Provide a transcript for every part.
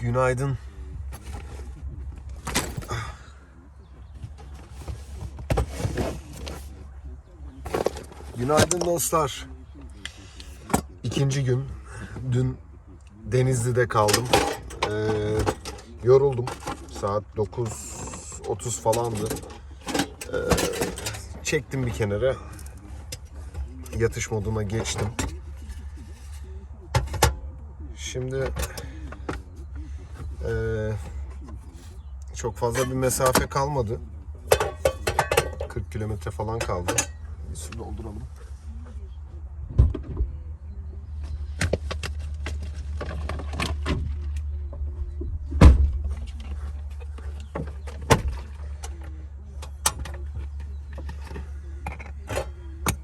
Günaydın. Günaydın dostlar. İkinci gün. Dün Denizli'de kaldım. Ee, yoruldum. Saat 9.30 falandı. Ee, çektim bir kenara. Yatış moduna geçtim. Şimdi ee, çok fazla bir mesafe kalmadı. 40 kilometre falan kaldı. Bir su dolduralım.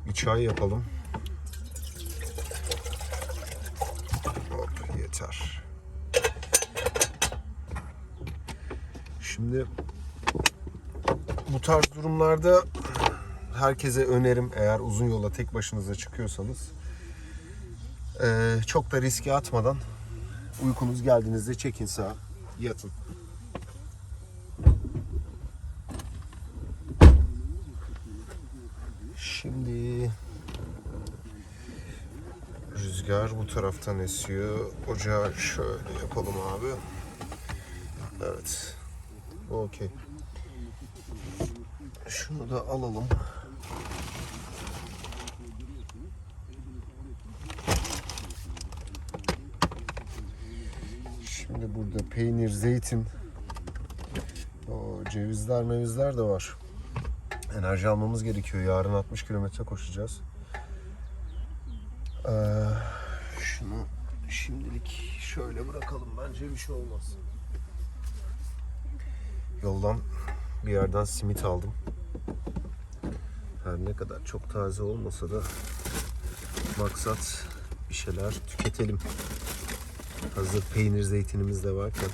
Bir çay yapalım. Hop yeter. Şimdi bu tarz durumlarda herkese önerim eğer uzun yola tek başınıza çıkıyorsanız eee, çok da riske atmadan uykunuz geldiğinizde çekin sağa yatın. Şimdi rüzgar bu taraftan esiyor. Ocağı şöyle yapalım abi. Evet. Okey. Şunu da alalım. Şimdi burada peynir, zeytin, o cevizler, mevizler de var. Enerji almamız gerekiyor. Yarın 60 kilometre koşacağız. Ee, şunu şimdilik şöyle bırakalım. Bence bir şey olmaz. Yoldan bir yerden simit aldım. Her ne kadar çok taze olmasa da maksat bir şeyler tüketelim. Hazır peynir zeytinimiz de varken.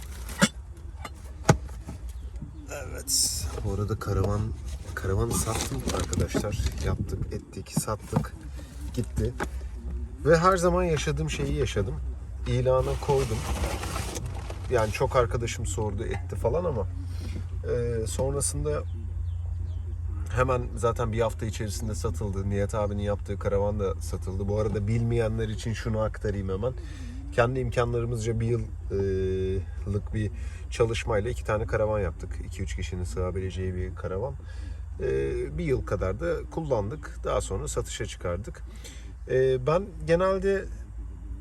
Evet. Bu arada karavan karavanı sattım arkadaşlar. Yaptık, ettik, sattık. Gitti. Ve her zaman yaşadığım şeyi yaşadım. İlana koydum. Yani çok arkadaşım sordu, etti falan ama ee, sonrasında hemen zaten bir hafta içerisinde satıldı. Nihat abinin yaptığı karavan da satıldı. Bu arada bilmeyenler için şunu aktarayım hemen. Kendi imkanlarımızca bir yıllık bir çalışmayla iki tane karavan yaptık. 2-3 kişinin sığabileceği bir karavan. Bir yıl kadar da kullandık. Daha sonra satışa çıkardık. Ben genelde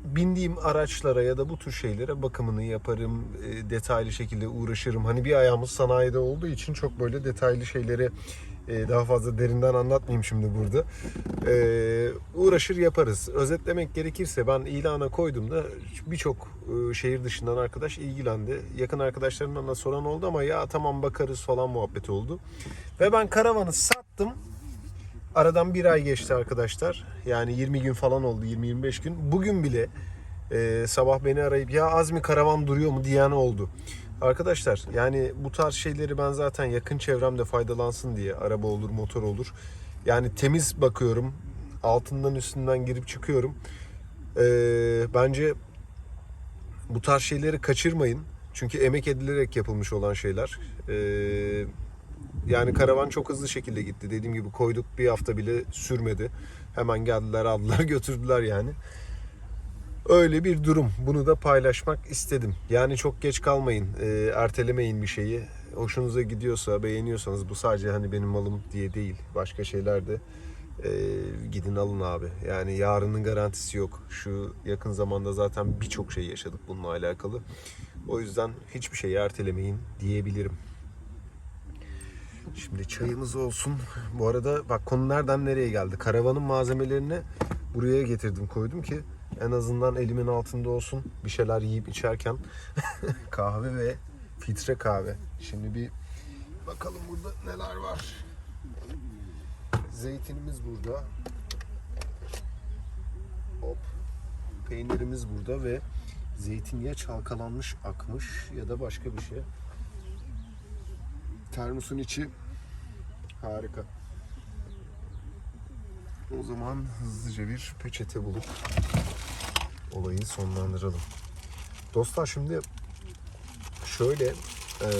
bindiğim araçlara ya da bu tür şeylere bakımını yaparım, e, detaylı şekilde uğraşırım. Hani bir ayağımız sanayide olduğu için çok böyle detaylı şeyleri e, daha fazla derinden anlatmayayım şimdi burada. E, uğraşır yaparız. Özetlemek gerekirse ben ilana koyduğumda birçok e, şehir dışından arkadaş ilgilendi. Yakın arkadaşlarımdan da soran oldu ama ya tamam bakarız falan muhabbeti oldu. Ve ben karavanı sattım. Aradan bir ay geçti arkadaşlar. Yani 20 gün falan oldu, 20-25 gün. Bugün bile e, sabah beni arayıp ya Azmi karavan duruyor mu diyen oldu. Arkadaşlar yani bu tarz şeyleri ben zaten yakın çevremde faydalansın diye araba olur, motor olur. Yani temiz bakıyorum. Altından üstünden girip çıkıyorum. E, bence bu tarz şeyleri kaçırmayın. Çünkü emek edilerek yapılmış olan şeyler. E, yani karavan çok hızlı şekilde gitti. Dediğim gibi koyduk bir hafta bile sürmedi. Hemen geldiler aldılar götürdüler yani. Öyle bir durum. Bunu da paylaşmak istedim. Yani çok geç kalmayın. e, ertelemeyin bir şeyi. Hoşunuza gidiyorsa, beğeniyorsanız bu sadece hani benim malım diye değil. Başka şeyler de e, gidin alın abi. Yani yarının garantisi yok. Şu yakın zamanda zaten birçok şey yaşadık bununla alakalı. O yüzden hiçbir şeyi ertelemeyin diyebilirim. Şimdi çayımız olsun. Bu arada bak konu nereden nereye geldi. Karavanın malzemelerini buraya getirdim koydum ki en azından elimin altında olsun. Bir şeyler yiyip içerken kahve ve filtre kahve. Şimdi bir bakalım burada neler var. Zeytinimiz burada. Hop. Peynirimiz burada ve zeytin ya çalkalanmış akmış ya da başka bir şey. Termosun içi harika. O zaman hızlıca bir peçete bulup olayı sonlandıralım. Dostlar şimdi şöyle e,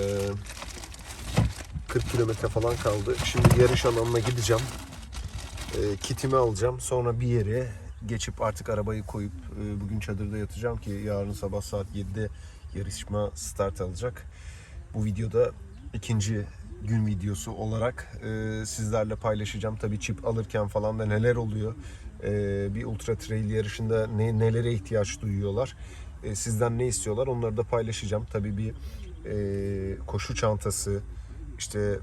40 kilometre falan kaldı. Şimdi yarış alanına gideceğim. E, kitimi alacağım. Sonra bir yere geçip artık arabayı koyup e, bugün çadırda yatacağım ki yarın sabah saat 7'de yarışma start alacak. Bu videoda ikinci gün videosu olarak e, sizlerle paylaşacağım. Tabii çip alırken falan da neler oluyor. E, bir ultra trail yarışında ne, nelere ihtiyaç duyuyorlar. E, sizden ne istiyorlar onları da paylaşacağım. Tabii bir e, koşu çantası, işte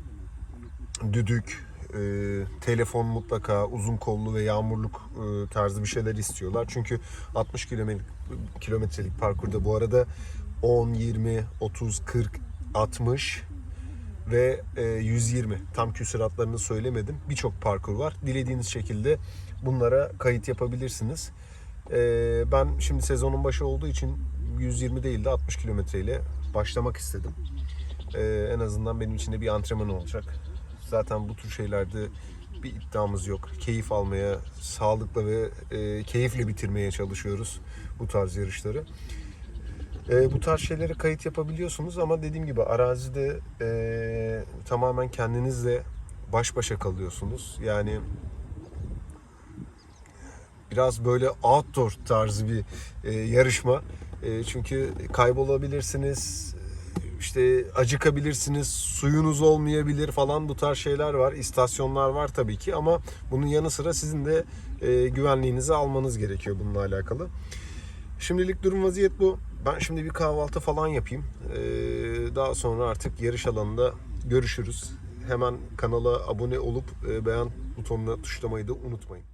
düdük, e, telefon mutlaka uzun kollu ve yağmurluk e, tarzı bir şeyler istiyorlar. Çünkü 60 kilometrelik, kilometrelik parkurda bu arada 10, 20, 30, 40, 60 ve e, 120 tam küsuratlarını söylemedim. Birçok parkur var. Dilediğiniz şekilde bunlara kayıt yapabilirsiniz. E, ben şimdi sezonun başı olduğu için 120 değil de 60 kilometreyle başlamak istedim. E, en azından benim için de bir antrenman olacak. Zaten bu tür şeylerde bir iddiamız yok. Keyif almaya, sağlıkla ve e, keyifle bitirmeye çalışıyoruz bu tarz yarışları. E, bu tarz şeylere kayıt yapabiliyorsunuz ama dediğim gibi arazide e, tamamen kendinizle baş başa kalıyorsunuz. Yani biraz böyle outdoor tarzı bir e, yarışma. E, çünkü kaybolabilirsiniz, işte acıkabilirsiniz, suyunuz olmayabilir falan bu tarz şeyler var. İstasyonlar var tabii ki ama bunun yanı sıra sizin de e, güvenliğinizi almanız gerekiyor bununla alakalı. Şimdilik durum vaziyet bu. Ben şimdi bir kahvaltı falan yapayım. Ee, daha sonra artık yarış alanında görüşürüz. Hemen kanala abone olup e, beğen butonuna tuşlamayı da unutmayın.